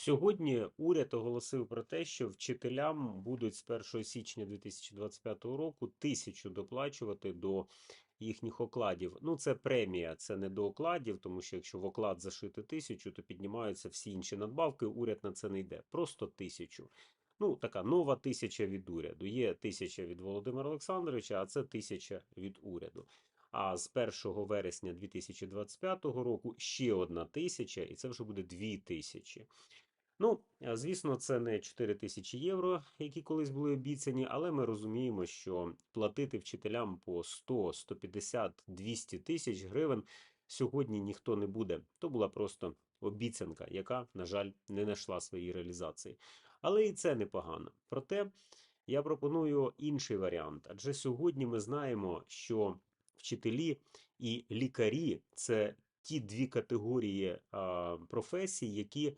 Сьогодні уряд оголосив про те, що вчителям будуть з 1 січня 2025 року тисячу доплачувати до їхніх окладів. Ну, це премія, це не до окладів, тому що якщо в оклад зашити тисячу, то піднімаються всі інші надбавки. Уряд на це не йде. Просто тисячу. Ну, така нова тисяча від уряду. Є тисяча від Володимира Олександровича, а це тисяча від уряду. А з 1 вересня 2025 року ще одна тисяча, і це вже буде дві тисячі. Ну, звісно, це не 4 тисячі євро, які колись були обіцяні, але ми розуміємо, що платити вчителям по 100, 150, 200 тисяч гривень сьогодні ніхто не буде. То була просто обіцянка, яка, на жаль, не знайшла своєї реалізації. Але і це непогано. Проте я пропоную інший варіант. Адже сьогодні ми знаємо, що вчителі і лікарі це ті дві категорії професій, які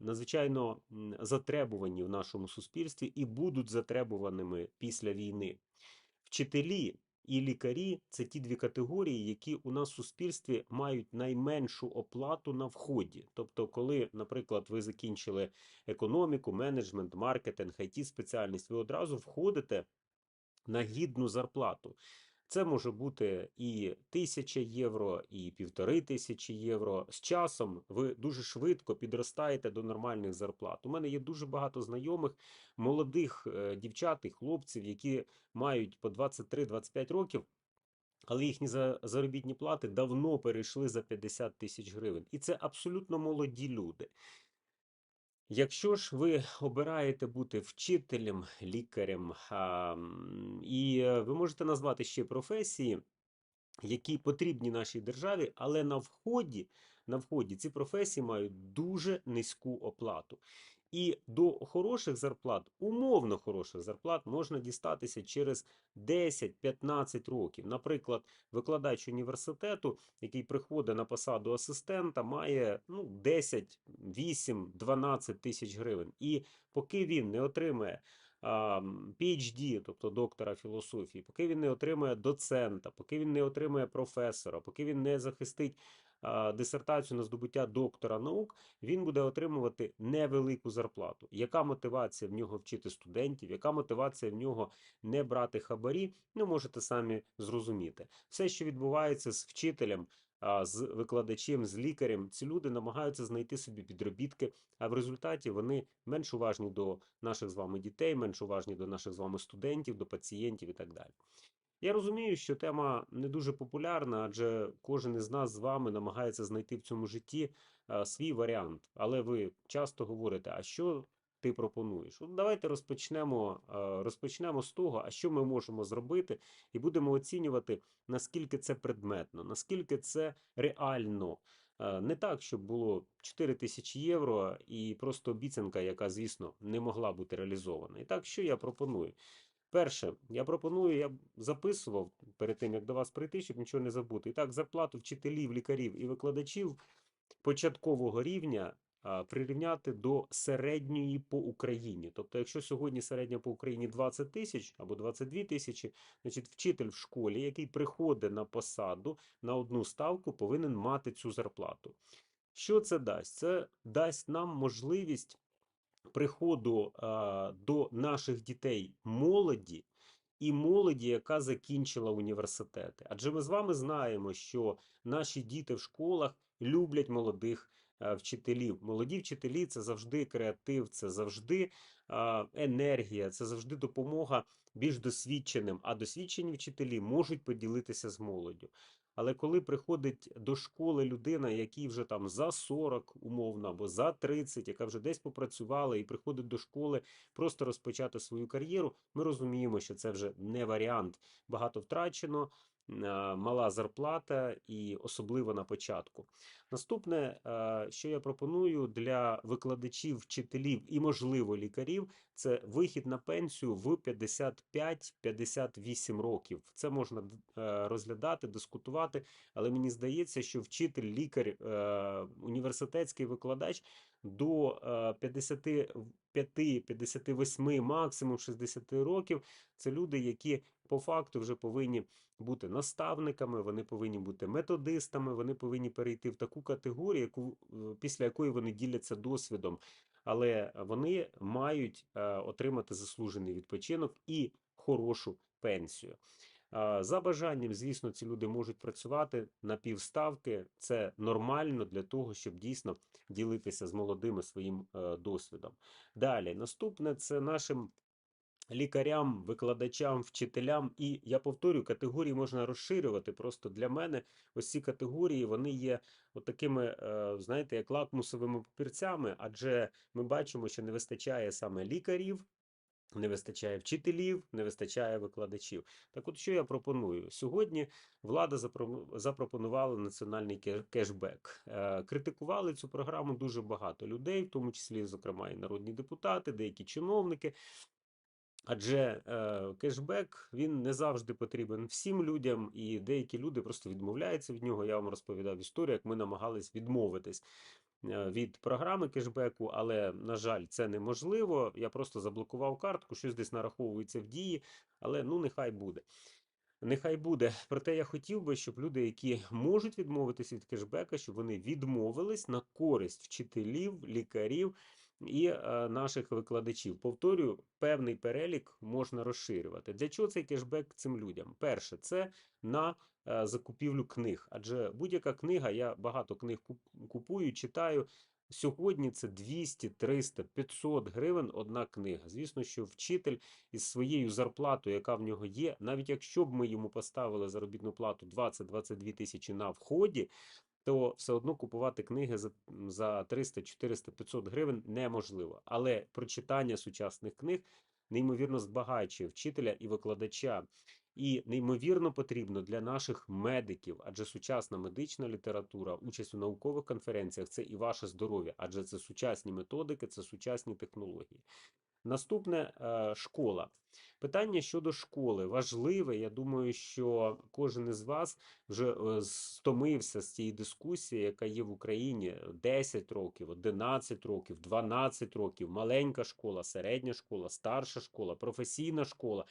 надзвичайно затребувані в нашому суспільстві і будуть затребуваними після війни. Вчителі і лікарі це ті дві категорії, які у нас в суспільстві мають найменшу оплату на вході. Тобто, коли, наприклад, ви закінчили економіку, менеджмент, маркетинг, it спеціальність, ви одразу входите на гідну зарплату. Це може бути і тисяча євро, і півтори тисячі євро. З часом ви дуже швидко підростаєте до нормальних зарплат. У мене є дуже багато знайомих молодих е, дівчат і хлопців, які мають по 23-25 років. Але їхні за- заробітні плати давно перейшли за 50 тисяч гривень. І це абсолютно молоді люди. Якщо ж ви обираєте бути вчителем, лікарем, а, і е, ви можете назвати ще професії, які потрібні нашій державі, але на вході, на вході ці професії мають дуже низьку оплату. І до хороших зарплат, умовно хороших зарплат, можна дістатися через 10-15 років. Наприклад, викладач університету, який приходить на посаду асистента, має ну, 10, 8, 12 тисяч гривень. І поки він не отримає а, PhD, тобто доктора філософії, поки він не отримає доцента, поки він не отримає професора, поки він не захистить дисертацію на здобуття доктора наук, він буде отримувати невелику зарплату. Яка мотивація в нього вчити студентів? Яка мотивація в нього не брати хабарі? Ну, можете самі зрозуміти. Все, що відбувається з вчителем, з викладачем, з лікарем, ці люди намагаються знайти собі підробітки, а в результаті вони менш уважні до наших з вами дітей, менш уважні до наших з вами студентів, до пацієнтів і так далі. Я розумію, що тема не дуже популярна, адже кожен із нас з вами намагається знайти в цьому житті а, свій варіант. Але ви часто говорите, а що ти пропонуєш? От давайте розпочнемо, а, розпочнемо з того, а що ми можемо зробити, і будемо оцінювати, наскільки це предметно, наскільки це реально. Е, Не так, щоб було 4 тисячі євро і просто обіцянка, яка, звісно, не могла бути реалізована. І так, що я пропоную? Перше, я пропоную, я записував перед тим, як до вас прийти, щоб нічого не забути. І так, зарплату вчителів, лікарів і викладачів початкового рівня прирівняти до середньої по Україні. Тобто, якщо сьогодні середня по Україні 20 тисяч або 22 тисячі, значить вчитель в школі, який приходить на посаду на одну ставку, повинен мати цю зарплату. Що це дасть? Це дасть нам можливість приходу а, до наших дітей молоді і молоді, яка закінчила університети. Адже ми з вами знаємо, що наші діти в школах люблять молодих а, вчителів. Молоді вчителі це завжди креатив, це завжди енергія, це завжди допомога більш досвідченим. А досвідчені вчителі можуть поділитися з молоддю. Але коли приходить до школи людина, якій вже там за 40 умовно або за 30, яка вже десь попрацювала і приходить до школи просто розпочати свою кар'єру, ми розуміємо, що це вже не варіант. Багато втрачено, мала зарплата і особливо на початку. Наступне, що я пропоную для викладачів, вчителів і, можливо, лікарів, це вихід на пенсію в 55-58 років. Це можна е, розглядати, дискутувати, але мені здається, що вчитель, лікар, е, університетський викладач до е, 55, 58, максимум 60 років. Це люди, які по факту вже повинні бути наставниками, вони повинні бути методистами, вони повинні перейти в таку категорію, яку, е, після якої вони діляться досвідом. Але вони мають е, отримати заслужений відпочинок і хорошу пенсію. За бажанням, звісно, ці люди можуть працювати на півставки. Це нормально для того, щоб дійсно ділитися з молодими своїм е, досвідом. Далі, наступне це нашим лікарям, викладачам, вчителям. І я повторюю, категорії можна розширювати. Просто для мене ось ці категорії вони є от такими, е, знаєте, як лакмусовими папірцями, адже ми бачимо, що не вистачає саме лікарів. Не вистачає вчителів, не вистачає викладачів. Так от що я пропоную? Сьогодні влада запропонувала національний кешбек. Е, Критикували цю програму дуже багато людей, в тому числі, зокрема, і народні депутати, деякі чиновники. Адже е, кешбек він не завжди потрібен всім людям, і деякі люди просто відмовляються від нього. Я вам розповідав історію, як ми намагались відмовитись від програми кешбеку, але, на жаль, це неможливо. Я просто заблокував картку, щось десь нараховується в дії, але ну нехай буде. Нехай буде. Проте я хотів би, щоб люди, які можуть відмовитися від кешбека, щоб вони відмовились на користь вчителів, лікарів і е, наших викладачів. Повторюю, певний перелік можна розширювати. Для чого цей кешбек цим людям? Перше, це на е, закупівлю книг. Адже будь-яка книга, я багато книг куп- купую, читаю. Сьогодні це 200, 300, 500 гривень одна книга. Звісно, що вчитель із своєю зарплатою, яка в нього є, навіть якщо б ми йому поставили заробітну плату 20-22 тисячі на вході, то все одно купувати книги за, за 300, 400, 500 гривень неможливо. Але прочитання сучасних книг неймовірно збагачує вчителя і викладача. І неймовірно потрібно для наших медиків, адже сучасна медична література, участь у наукових конференціях це і ваше здоров'я, адже це сучасні методики, це сучасні технології. Наступне е, школа. Питання щодо школи важливе. Я думаю, що кожен із вас вже е, стомився з цієї дискусії, яка є в Україні 10 років, 11 років, 12 років, маленька школа, середня школа, старша школа, професійна школа.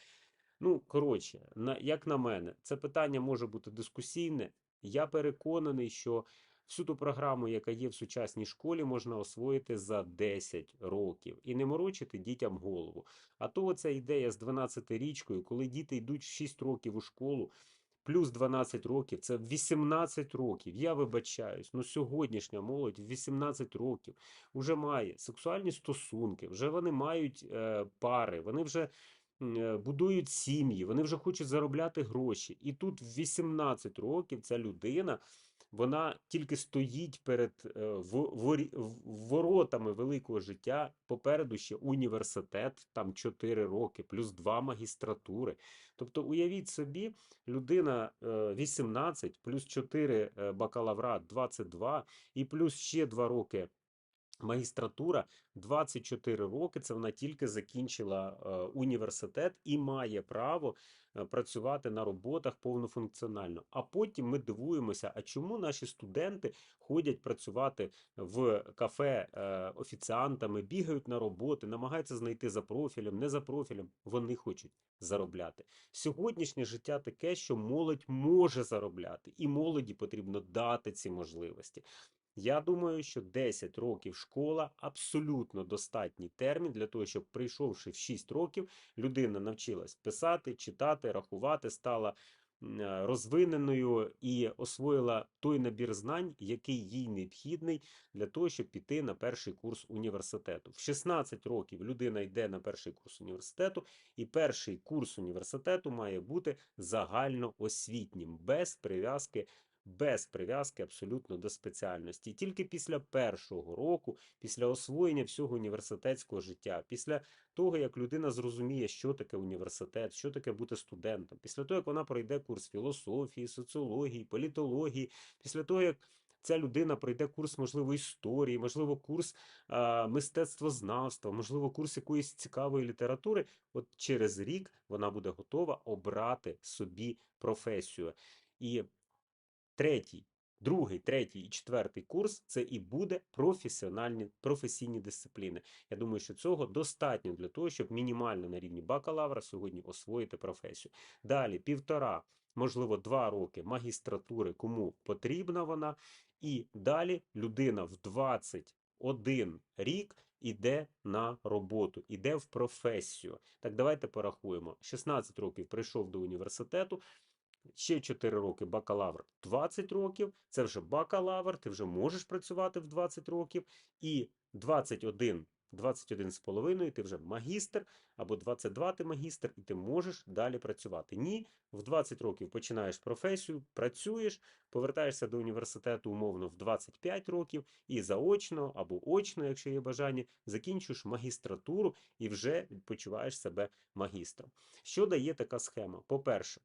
Ну, коротше, як на мене, це питання може бути дискусійне. Я переконаний, що всю ту програму, яка є в сучасній школі, можна освоїти за 10 років і не морочити дітям голову. А то оця ідея з 12-річкою, коли діти йдуть в 6 років у школу, плюс 12 років, це 18 років. Я вибачаюсь, ну сьогоднішня молодь в 18 років вже має сексуальні стосунки, вже вони мають е, пари, вони вже е, будують сім'ї, вони вже хочуть заробляти гроші. І тут в 18 років ця людина. Вона тільки стоїть перед е, воротами великого життя. Попереду ще університет, там 4 роки, плюс 2 магістратури. Тобто, уявіть собі, людина е, 18, плюс 4 е, бакалаврат, 22, і плюс ще 2 роки магістратура, 24 роки. Це вона тільки закінчила е, університет і має право е, працювати на роботах повнофункціонально. А потім ми дивуємося, а чому наші студенти ходять працювати в кафе е, офіціантами, бігають на роботи, намагаються знайти за профілем, не за профілем. Вони хочуть заробляти. Сьогоднішнє життя таке, що молодь може заробляти, і молоді потрібно дати ці можливості. Я думаю, що 10 років школа абсолютно достатній термін для того, щоб прийшовши в 6 років, людина навчилась писати, читати, рахувати, стала е, розвиненою і освоїла той набір знань, який їй необхідний для того, щоб піти на перший курс університету. В 16 років людина йде на перший курс університету, і перший курс університету має бути загальноосвітнім, без прив'язки без прив'язки абсолютно до спеціальності. Тільки після першого року, після освоєння всього університетського життя, після того, як людина зрозуміє, що таке університет, що таке бути студентом, після того, як вона пройде курс філософії, соціології, політології, після того, як Ця людина пройде курс, можливо, історії, можливо, курс а, мистецтвознавства, можливо, курс якоїсь цікавої літератури. От через рік вона буде готова обрати собі професію. І Третій Другий, третій і четвертий курс це і буде професіональні професійні дисципліни. Я думаю, що цього достатньо для того, щоб мінімально на рівні бакалавра сьогодні освоїти професію. Далі півтора, можливо, два роки магістратури, кому потрібна вона, і далі людина в 21 рік іде на роботу, іде в професію. Так, давайте порахуємо. 16 років прийшов до університету. Ще 4 роки бакалавр 20 років. Це вже бакалавр, ти вже можеш працювати в 20 років. І 21, 21 з половиною ти вже магістр, або 22 ти магістр, і ти можеш далі працювати. Ні, в 20 років починаєш професію, працюєш, повертаєшся до університету умовно в 25 років і заочно або очно, якщо є бажання, закінчуєш магістратуру і вже почуваєш себе магістром. Що дає така схема? По-перше,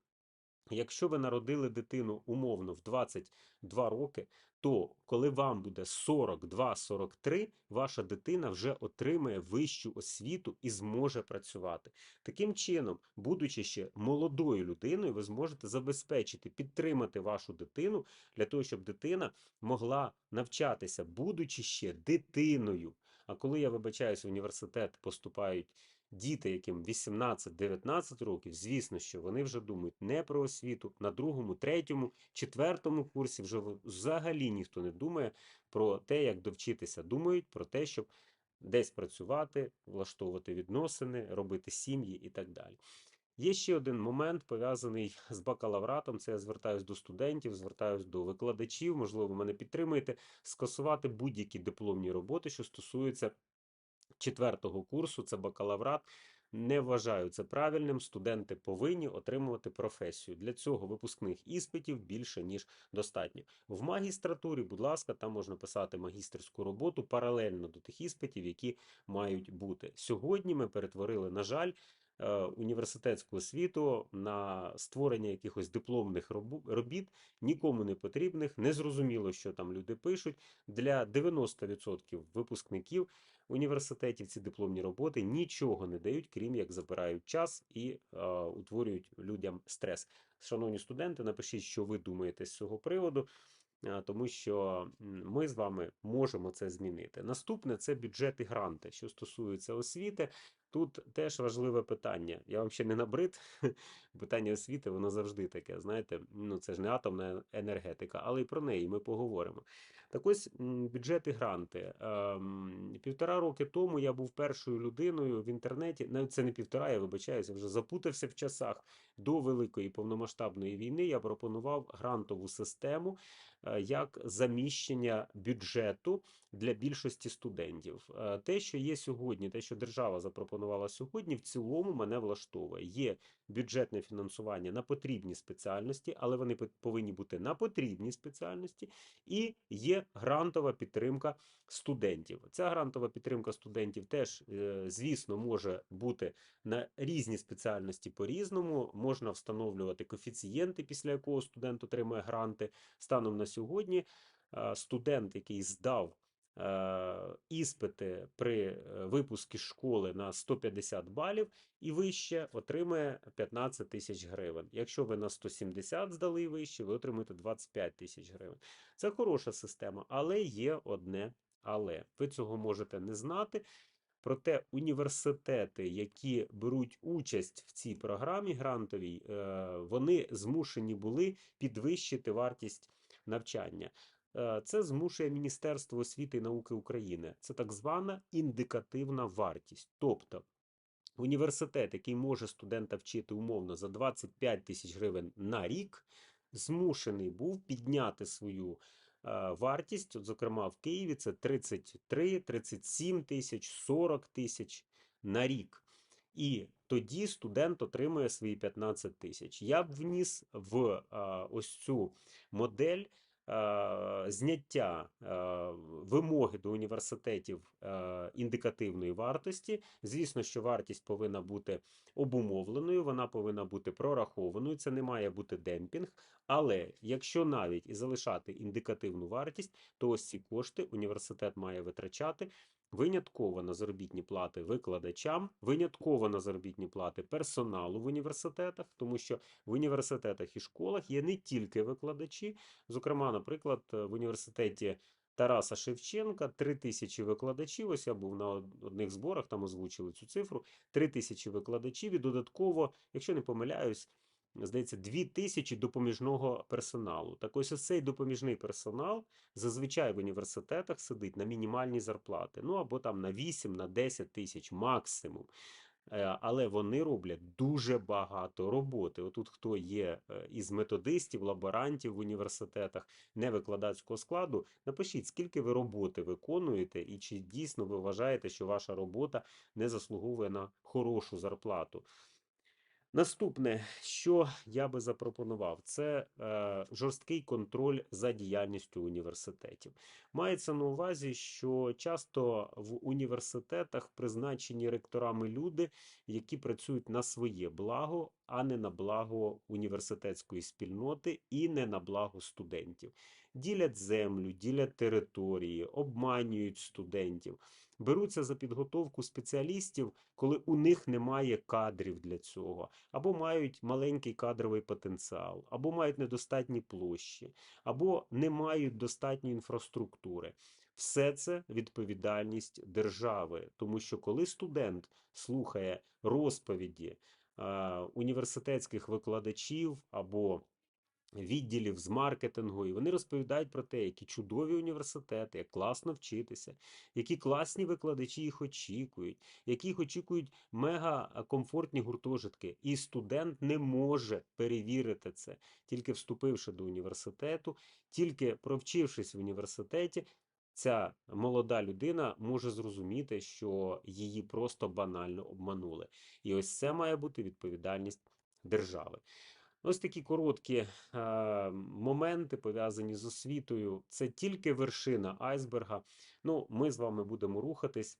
Якщо ви народили дитину умовно в 22 роки, то коли вам буде 42-43, ваша дитина вже отримає вищу освіту і зможе працювати. Таким чином, будучи ще молодою людиною, ви зможете забезпечити, підтримати вашу дитину для того, щоб дитина могла навчатися, будучи ще дитиною. А коли я вибачаюсь, в університет поступають діти, яким 18-19 років, звісно, що вони вже думають не про освіту. На другому, третьому, четвертому курсі вже взагалі ніхто не думає про те, як довчитися. Думають про те, щоб десь працювати, влаштовувати відносини, робити сім'ї і так далі. Є ще один момент пов'язаний з бакалавратом. Це я звертаюся до студентів, звертаюся до викладачів. Можливо, мене підтримуєте, скасувати будь-які дипломні роботи, що стосуються четвертого курсу, це бакалаврат. Не вважаю це правильним. Студенти повинні отримувати професію. Для цього випускних іспитів більше ніж достатньо. В магістратурі, будь ласка, там можна писати магістерську роботу паралельно до тих іспитів, які мають бути. Сьогодні ми перетворили, на жаль, е, університетську освіту на створення якихось дипломних робіт, нікому не потрібних, незрозуміло, що там люди пишуть. Для 90% випускників університетів ці дипломні роботи нічого не дають, крім як забирають час і е, утворюють людям стрес. Шановні студенти, напишіть, що ви думаєте з цього приводу, е, тому що ми з вами можемо це змінити. Наступне це бюджет і гранти. Що стосується освіти, тут теж важливе питання. Я вам ще не набрид. Питання освіти, воно завжди таке. Знаєте, ну це ж не атомна енергетика, але й про неї ми поговоримо. Так ось м, бюджет і гранти. Ем, Півтора роки тому я був першою людиною в інтернеті. Навіть це не півтора, я вибачаюся, вже запутався в часах. До великої повномасштабної війни я пропонував грантову систему як заміщення бюджету для більшості студентів. Е, Те, що є сьогодні, те, що держава запропонувала сьогодні, в цілому мене влаштовує. Є бюджетне фінансування на потрібні спеціальності, але вони повинні бути на потрібні спеціальності, і є грантова підтримка студентів. Ця грантова підтримка студентів теж, е, звісно, може бути на різні спеціальності по-різному. Можна встановлювати коефіцієнти, після якого студент отримує гранти. Станом на сьогодні е, студент, який здав е, іспити при е, випуску школи на 150 балів і вище, отримує 15 тисяч гривень. Якщо ви на 170 здали вище, ви отримуєте 25 тисяч гривень. Це хороша система, але є одне але. Ви цього можете не знати. Проте університети, які беруть участь в цій програмі грантовій, вони змушені були підвищити вартість навчання. Е, Це змушує Міністерство освіти і науки України. Це так звана індикативна вартість. Тобто університет, який може студента вчити умовно за 25 тисяч гривень на рік, змушений був підняти свою е, вартість. От, зокрема, в Києві це 33, 37 тисяч, 40 тисяч на рік. І тоді студент отримує свої 15 тисяч. Я б вніс в е, ось цю модель е, зняття е, вимоги до університетів е, індикативної вартості. Звісно, що вартість повинна бути обумовленою, вона повинна бути прорахованою. Це не має бути демпінг. Але якщо навіть і залишати індикативну вартість, то ось ці кошти університет має витрачати Винятково на заробітні плати викладачам, винятково на заробітні плати персоналу в університетах, тому що в університетах і школах є не тільки викладачі. Зокрема, наприклад, в університеті Тараса Шевченка 3 тисячі викладачів. Ось я був на одних зборах, там озвучили цю цифру. 3 тисячі викладачів і додатково, якщо не помиляюсь, здається, 2 тисячі допоміжного персоналу. Так ось ось цей допоміжний персонал зазвичай в університетах сидить на мінімальні зарплати, ну або там на 8, на 10 тисяч максимум. Е, Але вони роблять дуже багато роботи. Отут хто є е, із методистів, лаборантів в університетах невикладацького складу, напишіть, скільки ви роботи виконуєте, і чи дійсно ви вважаєте, що ваша робота не заслуговує на хорошу зарплату. Наступне, що я би запропонував, це е, жорсткий контроль за діяльністю університетів. Мається на увазі, що часто в університетах призначені ректорами люди, які працюють на своє благо, а не на благо університетської спільноти і не на благо студентів. Ділять землю, ділять території, обманюють студентів, беруться за підготовку спеціалістів, коли у них немає кадрів для цього, або мають маленький кадровий потенціал, або мають недостатні площі, або не мають достатньої інфраструктури. Все це відповідальність держави, тому що коли студент слухає розповіді університетських викладачів або відділів з маркетингу, і вони розповідають про те, які чудові університети, як класно вчитися, які класні викладачі їх очікують, які їх очікують мега комфортні гуртожитки. І студент не може перевірити це, тільки вступивши до університету, тільки провчившись в університеті. Ця молода людина може зрозуміти, що її просто банально обманули. І ось це має бути відповідальність держави. Ось такі короткі е, моменти пов'язані з освітою. Це тільки вершина айсберга. Ну, ми з вами будемо рухатись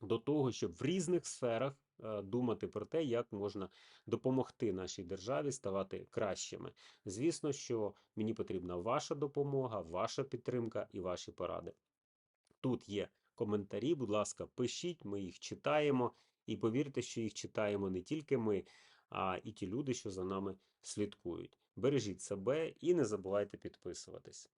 до того, щоб в різних сферах е, думати про те, як можна допомогти нашій державі ставати кращими. Звісно, що мені потрібна ваша допомога, ваша підтримка і ваші поради. Тут є коментарі, будь ласка, пишіть, ми їх читаємо. І повірте, що їх читаємо не тільки ми, а і ті люди, що за нами слідкують. Бережіть себе і не забувайте підписуватись.